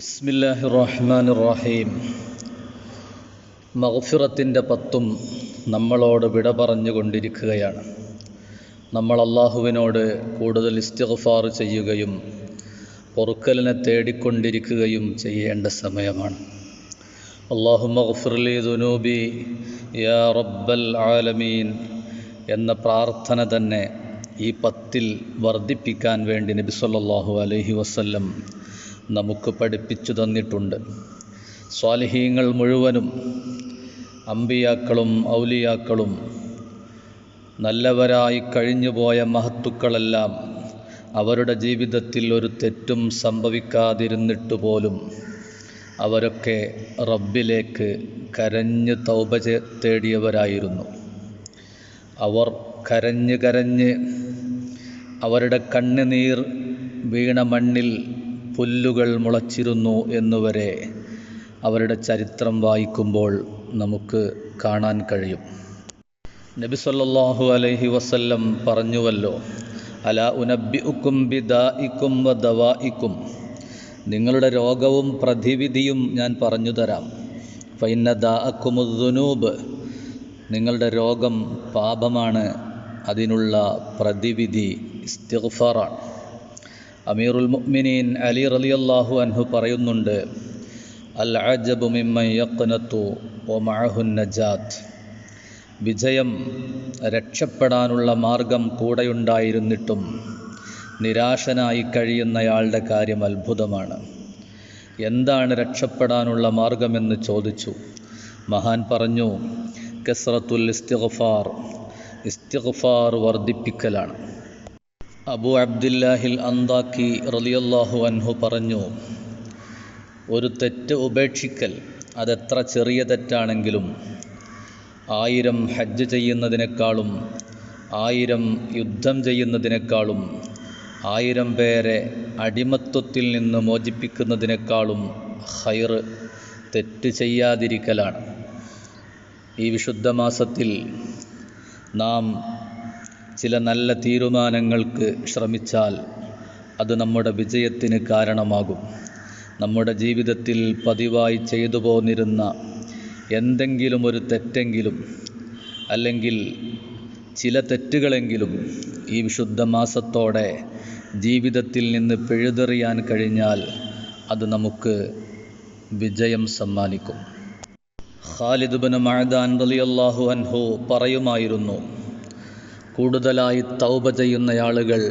ബിസ്മില്ലാഹി റഹ്മാൻ റഹീം മഗ്ഫിറത്തിന്റെ പത്തും നമ്മളോട് വിട പറഞ്ഞുകൊണ്ടിരിക്കുകയാണ് നമ്മൾ അള്ളാഹുവിനോട് കൂടുതൽ ഇസ്തിഗ്ഫാർ ചെയ്യുകയും പൊറുക്കലിനെ തേടിക്കൊണ്ടിരിക്കുകയും ചെയ്യേണ്ട സമയമാണ്. അള്ളാഹു മഗ്ഫിർലി ദുനൂബി യാ റബ്ബൽ ആലമീൻ എന്ന പ്രാർത്ഥന തന്നെ ഈ പത്തിൽ വർദ്ധിപ്പിക്കാൻ വേണ്ടി നബി സല്ലല്ലാഹു അലൈഹി വസല്ലം നമുക്ക് പഠിപ്പിച്ചു തന്നിട്ടുണ്ട്. സ്വാലിഹീങ്ങൾ മുഴുവനും അമ്പിയാക്കളും ഔലിയാക്കളും നല്ലവരായി കഴിഞ്ഞുപോയ മഹത്തുക്കളെല്ലാം അവരുടെ ജീവിതത്തിൽ ഒരു തെറ്റും സംഭവിക്കാതിരുന്നിട്ട് പോലും അവരൊക്കെ റബ്ബിലേക്ക് കരഞ്ഞ് തൗബ തേടിയവരായിരുന്നു. അവർ കരഞ്ഞ് കരഞ്ഞ് അവരുടെ കണ്ണുനീർ വീണ മണ്ണിൽ പുല്ലുകൾ മുളച്ചിരുന്നു എന്നുവരെ അവരുടെ ചരിത്രം വായിക്കുമ്പോൾ നമുക്ക് കാണാൻ കഴിയും. നബി സല്ലാഹു അലൈഹി വസല്ലം പറഞ്ഞുവല്ലോ അല ഉനബിഉക്കും ബിദായിക്കും വ ദവായിക്കും നിങ്ങളുടെ രോഗവും പ്രതിവിധിയും ഞാൻ പറഞ്ഞു തരാം. ഫൈന ദാഅക്കുമുദ്ദുനൂബ് നിങ്ങളുടെ രോഗം പാപമാണ് അതിനുള്ള പ്രതിവിധി ഇസ്തിഗ്ഫാറാണ്. അമീറുൽ മുഅ്മിനീൻ അലി റളിയല്ലാഹു അൻഹു പറയുന്നുണ്ട് അൽ അജബു മിമ്മൻ യഖ്നതു വ മഅഹു നജാത്ത് വിജയം രക്ഷപ്പെടാനുള്ള മാർഗം കൂടെയുണ്ടായിരുന്നിട്ടും നിരാശനായി കഴിയുന്നയാളുടെ കാര്യം അത്ഭുതമാണ്. എന്താണ് രക്ഷപ്പെടാനുള്ള മാർഗമെന്ന് ചോദിച്ചു. മഹാൻ പറഞ്ഞു കസ്രത്തുൽ ഇസ്തിഗ്ഫാർ. ഇസ്തിഗ്ഫാർ വർദ്ധിപ്പിക്കലാണ്. അബു അബ്ദുല്ലാഹിൽ അന്താക്കി റലിയല്ലാഹു അൻഹു പറഞ്ഞു ഒരു തെറ്റ് ഉപേക്ഷിക്കൽ അതെത്ര ചെറിയ തെറ്റാണെങ്കിലും ആയിരം ഹജ്ജ് ചെയ്യുന്നതിനേക്കാളും ആയിരം യുദ്ധം ചെയ്യുന്നതിനേക്കാളും ആയിരം പേരെ അടിമത്വത്തിൽ നിന്ന് മോചിപ്പിക്കുന്നതിനേക്കാളും ഹൈർ തെറ്റ് ചെയ്യാതിരിക്കലാണ്. ഈ വിശുദ്ധ മാസത്തിൽ നാം ചില നല്ല തീരുമാനങ്ങൾക്ക് ശ്രമിച്ചാൽ അത് നമ്മുടെ വിജയത്തിന് കാരണമാകും. നമ്മുടെ ജീവിതത്തിൽ പതിവായി ചെയ്തു പോന്നിരുന്ന എന്തെങ്കിലും ഒരു തെറ്റെങ്കിലും അല്ലെങ്കിൽ ചില തെറ്റുകളെങ്കിലും ഈ വിശുദ്ധ മാസത്തോടെ ജീവിതത്തിൽ നിന്ന് പിഴുതെറിയാൻ കഴിഞ്ഞാൽ അത് നമുക്ക് വിജയം സമ്മാനിക്കും. ഖാലിദ് ബിൻ മഅദാൻ റളിയല്ലാഹു അൻഹു പറയുമായിരുന്നു കൂടുതലായി തൗബ ചെയ്യുന്ന ആളുകൾ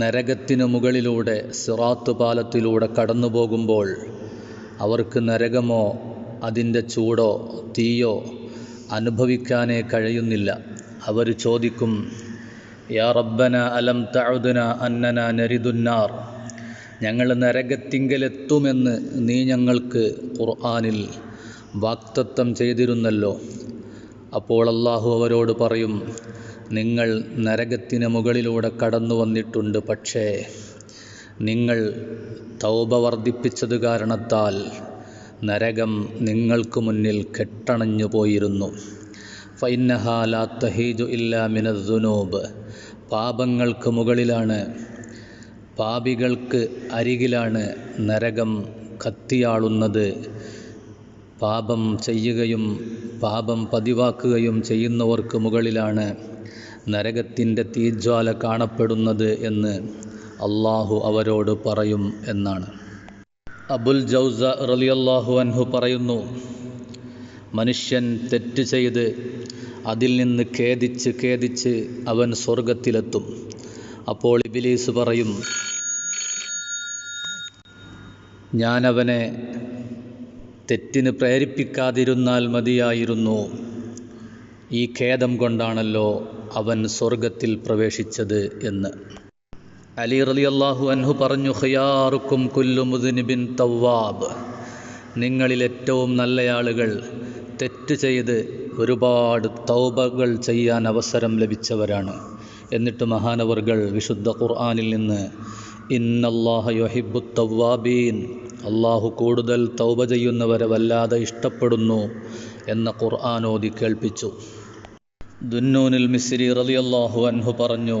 നരകത്തിനു മുകളിലൂടെ സിറാത്ത് പാലത്തിലൂടെ കടന്നു പോകുമ്പോൾ അവർക്ക് നരകമോ അതിന്റെ ചൂടോ തീയോ അനുഭവിക്കാനേ കഴിയുന്നില്ല. അവർ ചോദിക്കും യാ റബ്ബന അലം തഅുദന അന്നന നരിദുന്നാർ ഞങ്ങൾ നരകത്തിങ്കലെത്തുമെന്ന് നീ ഞങ്ങൾക്ക് ഖുർആനിൽ വാക്തത്വം ചെയ്തിരുന്നല്ലോ. അപ്പോൾ അള്ളാഹു അവരോട് പറയും നിങ്ങൾ നരകത്തിന് മുകളിലൂടെ കടന്നു വന്നിട്ടുണ്ട് പക്ഷേ നിങ്ങൾ തൗബ വർദ്ധിപ്പിച്ചത് കാരണത്താൽ നരകം നിങ്ങൾക്ക് മുന്നിൽ കെട്ടണഞ്ഞു പോയിരുന്നു. ഫൈനഹാലാത്തഹീജു ഇല്ലാ മിനദ്ദുനൂബ് പാപങ്ങൾക്ക് മുകളിലാണ് പാപികൾക്ക് അരികിലാണ് നരകം കത്തിയാളുന്നത്. പാപം ചെയ്യുകയും പാപം പതിവാക്കുകയും ചെയ്യുന്നവർക്ക് മുകളിലാണ് നരകത്തിന്റെ തീജ്വാല കാണപ്പെടുന്നത് എന്ന് അള്ളാഹു അവരോട് പറയും എന്നാണ്. അബുൽ ജൗസ റളിയല്ലാഹു അൻഹു പറയുന്നു മനുഷ്യൻ തെറ്റ് ചെയ്ത് അതിൽ നിന്ന് ഖേദിച്ച് ഖേദിച്ച് അവൻ സ്വർഗത്തിലെത്തും അപ്പോൾ ഇബിലീസ് പറയും ഞാനവനെ തെറ്റിന് പ്രേരിപ്പിക്കാതിരുന്നാൽ മതിയായിരുന്നു. ഈ ഖേദം കൊണ്ടാണല്ലോ അവൻ സ്വർഗത്തിൽ പ്രവേശിച്ചത് എന്ന്. അലി റലി അള്ളാഹു അൻഹു പറഞ്ഞു ഖിയാറുക്കും കുല്ലു ബിൻ തവ്വാബ്. നിങ്ങളിൽ ഏറ്റവും നല്ല ആളുകൾ തെറ്റ് ചെയ്ത് ഒരുപാട് തൗബകൾ ചെയ്യാൻ അവസരം ലഭിച്ചവരാണ്. എന്നിട്ട് മഹാനവർകൾ വിശുദ്ധ ഖുർആാനിൽ നിന്ന് ഇന്നല്ലാഹ യൊഹിബു തവ്വാബീൻ അള്ളാഹു കൂടുതൽ തൗബ ചെയ്യുന്നവരെ വല്ലാതെ ഇഷ്ടപ്പെടുന്നു എന്ന ഖുർആാനോദി കേൾപ്പിച്ചു. ദുന്നൂനിൽ മിസ്രി റളിയല്ലാഹു അൻഹു പറഞ്ഞു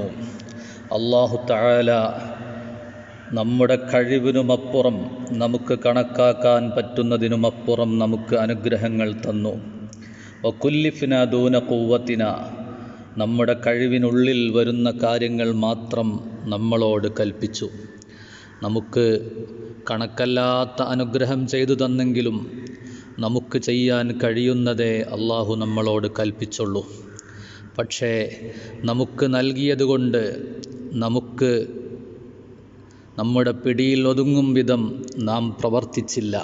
അള്ളാഹു തആല നമ്മുടെ കഴിവിനുമപ്പുറം നമുക്ക് കണക്കാക്കാൻ പറ്റുന്നതിനുമപ്പുറം നമുക്ക് അനുഗ്രഹങ്ങൾ തന്നു. ഒക്കുല്ലിഫിന ദൂന കൂവത്തിന നമ്മുടെ കഴിവിനുള്ളിൽ വരുന്ന കാര്യങ്ങൾ മാത്രം നമ്മളോട് കൽപ്പിച്ചു. നമുക്ക് കണക്കല്ലാത്ത അനുഗ്രഹം ചെയ്തു തന്നെങ്കിലും നമുക്ക് ചെയ്യാൻ കഴിയുന്നതേ അള്ളാഹു നമ്മളോട് കൽപ്പിച്ചുള്ളൂ. പക്ഷേ നമുക്ക് നൽകിയതുകൊണ്ട് നമുക്ക് നമ്മുടെ പിടിയിൽ ഒതുങ്ങും വിധം നാം പ്രവർത്തിച്ചില്ല.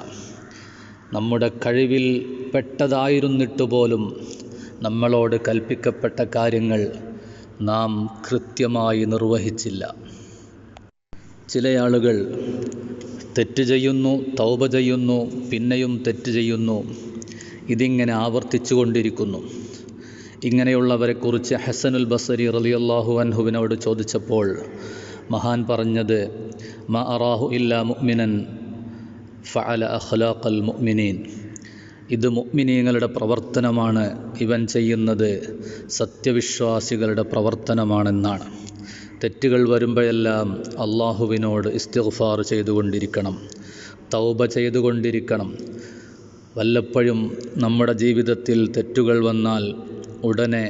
നമ്മുടെ കഴിവിൽ പെട്ടതായിരുന്നിട്ട് പോലും നമ്മളോട് കൽപ്പിക്കപ്പെട്ട കാര്യങ്ങൾ നാം കൃത്യമായി നിർവഹിച്ചില്ല. ചില ആളുകൾ തെറ്റ് ചെയ്യുന്നു തൗബ ചെയ്യുന്നു പിന്നെയും തെറ്റ് ചെയ്യുന്നു ഇതിങ്ങനെ ആവർത്തിച്ചു കൊണ്ടിരിക്കുന്നു ഇങ്ങനെയുള്ളവരെക്കുറിച്ച് ഹസനുൽ ബസരി റലിയല്ലാഹു അൻഹുവിനോട് ചോദിച്ചപ്പോൾ മഹാൻ പറഞ്ഞത് മ അറാഹു ഇല്ലാ മുഅ്മിനൻ ഫഅല അഖ്ലാഖൽ മുഅ്മിനീൻ. ഇത് മുഅ്മിനീങ്ങളുടെ പ്രവർത്തനമാണ് ഇവൻ ചെയ്യുന്നത് സത്യവിശ്വാസികളുടെ പ്രവർത്തനമാണെന്നാണ്. തെറ്റുകൾ വരുമ്പോഴെല്ലാം അള്ളാഹുവിനോട് ഇസ്തിഗ്ഫാർ ചെയ്തുകൊണ്ടിരിക്കണം തൗബ ചെയ്തുകൊണ്ടിരിക്കണം. വല്ലപ്പോഴും നമ്മുടെ ജീവിതത്തിൽ തെറ്റുകൾ വന്നാൽ ഉടനെ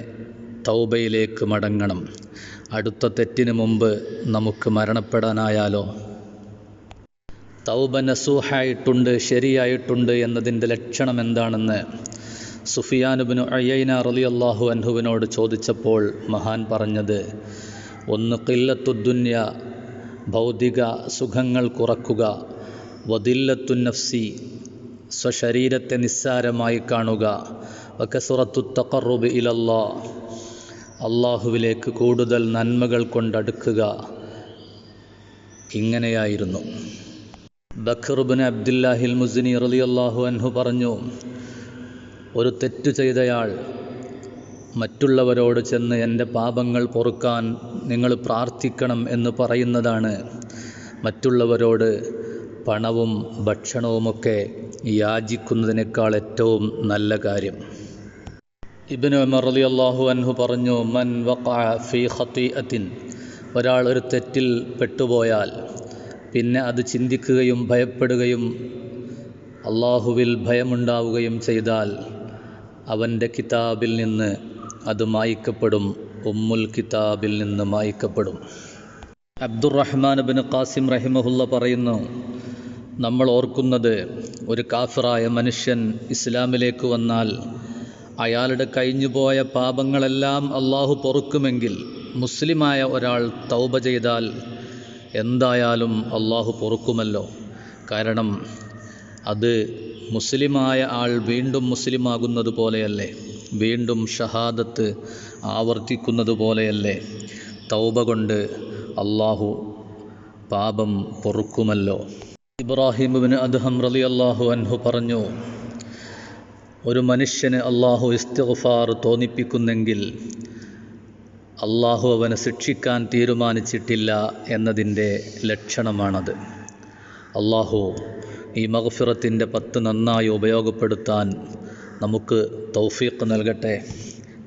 തൗബയിലേക്ക് മടങ്ങണം. അടുത്ത തെറ്റിനു മുമ്പ് നമുക്ക് മരണപ്പെടാനായാലോ? തൗബ നസൂഹായിട്ടുണ്ട് ശരിയായിട്ടുണ്ട് എന്നതിന്റെ ലക്ഷണം എന്താണെന്ന് സുഫിയാനുബിന് അയ്യൈന റലി അള്ളാഹു അൻഹുവിനോട് ചോദിച്ചപ്പോൾ മഹാൻ പറഞ്ഞത് ഒന്ന് കില്ലത്തുദ്ദുന്യ ഭൗതിക സുഖങ്ങൾ കുറക്കുക വദില്ലത്തു നഫ്സി സ്വശരീരത്തെ നിസ്സാരമായി കാണുക വക്കസുറത്തു തക്കറുബ് ഇലല്ലാ. അള്ളാഹുവിലേക്ക് കൂടുതൽ നന്മകൾ കൊണ്ടടുക്കുക. ഇങ്ങനെയായിരുന്നു. ബഖറുബിൻ അബ്ദുല്ലാഹിൽ മുസ്നി അള്ളാഹു അൻഹു പറഞ്ഞു ഒരു തെറ്റു ചെയ്തയാൾ മറ്റുള്ളവരോട് ചെന്ന് എന്റെ പാപങ്ങൾ പൊറുക്കാൻ നിങ്ങൾ പ്രാർത്ഥിക്കണം എന്ന് പറയുന്നതാണ്. മറ്റുള്ളവരോട് പണവും ഭക്ഷണവുമൊക്കെ യാചിക്കുന്നതിനേക്കാൾ ഏറ്റവും നല്ല കാര്യം. ഇബിന് ഉമർ അള്ളാഹു അൻഹു പറഞ്ഞു മൻ വഖഅ ഫീ ഖതീഅത്തിൻ ഒരാൾ ഒരു തെറ്റിൽ പെട്ടുപോയാൽ പിന്നെ അത് ചിന്തിക്കുകയും ഭയപ്പെടുകയും അള്ളാഹുവിൽ ഭയമുണ്ടാവുകയും ചെയ്താൽ അവന്റെ കിതാബിൽ നിന്ന് അത് മായ്ക്കപ്പെടും ഉമ്മുൽ കിതാബിൽ നിന്ന് മായ്ക്കപ്പെടും. അബ്ദുറഹ്മാൻ ബിൻ ഖാസിം റഹിമഹുല്ല പറയുന്നു നമ്മൾ ഓർക്കുന്നത് ഒരു കാഫിറായ മനുഷ്യൻ ഇസ്ലാമിലേക്ക് വന്നാൽ അയാളുടെ കഴിഞ്ഞുപോയ പാപങ്ങളെല്ലാം അള്ളാഹു പൊറുക്കുമെങ്കിൽ മുസ്ലിമായ ഒരാൾ തൗബ ചെയ്താൽ എന്തായാലും അള്ളാഹു പൊറുക്കുമല്ലോ. കാരണം അത് മുസ്ലിമായ ആൾ വീണ്ടും മുസ്ലിമാകുന്നത് പോലെയല്ലേ? വീണ്ടും ഷഹാദത്ത് ആവർത്തിക്കുന്നത് പോലെയല്ലേ? തൗബ കൊണ്ട് അള്ളാഹു പാപം പൊറുക്കുമല്ലോ. ഇബ്രാഹിമുബിന് അദ്ഹം റലി അള്ളാഹു അൻഹു പറഞ്ഞു ഒരു മനുഷ്യന് അള്ളാഹു ഇസ്തിഗ്ഫാർ തോന്നിപ്പിക്കുന്നെങ്കിൽ അള്ളാഹു അവനെ ശിക്ഷിക്കാൻ തീരുമാനിച്ചിട്ടില്ല എന്നതിന്റെ ലക്ഷണമാണത്. അള്ളാഹു ഈ മഹഫിറത്തിന്റെ പത്ത് നന്നായി ഉപയോഗപ്പെടുത്താൻ നമുക്ക് തൗഫീഖ് നൽകട്ടെ.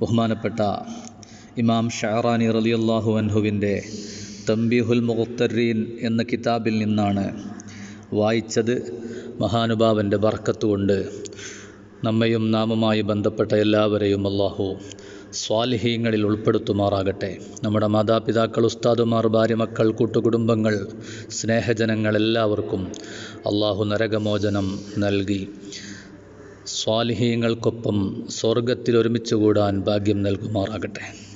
ബഹുമാനപ്പെട്ട ഇമാം ഷാറാനി റലിയല്ലാഹു അൻഹുവിന്റെ തംബിഹുൽ മുഖത്തരീൻ എന്ന കിതാബിൽ നിന്നാണ് വായിച്ചത്. മഹാനുഭാവന്റെ ബർക്കത്ത് കൊണ്ട് നമ്മയും നാമുമായി ബന്ധപ്പെട്ട എല്ലാവരെയും അള്ളാഹു സ്വാലിഹീങ്ങളിൽ ഉൾപ്പെടുത്തുമാറാകട്ടെ. നമ്മുടെ മാതാപിതാക്കൾ ഉസ്താദുമാർ ഭാര്യമക്കൾ കൂട്ടുകുടുംബങ്ങൾ സ്നേഹജനങ്ങൾ എല്ലാവർക്കും അള്ളാഹു നരകമോചനം നൽകി. സ്വാലിഹീങ്ങൾക്കൊപ്പം സ്വർഗത്തിൽ ഒരുമിച്ച് കൂടാൻ ഭാഗ്യം നൽകുമാറാകട്ടെ.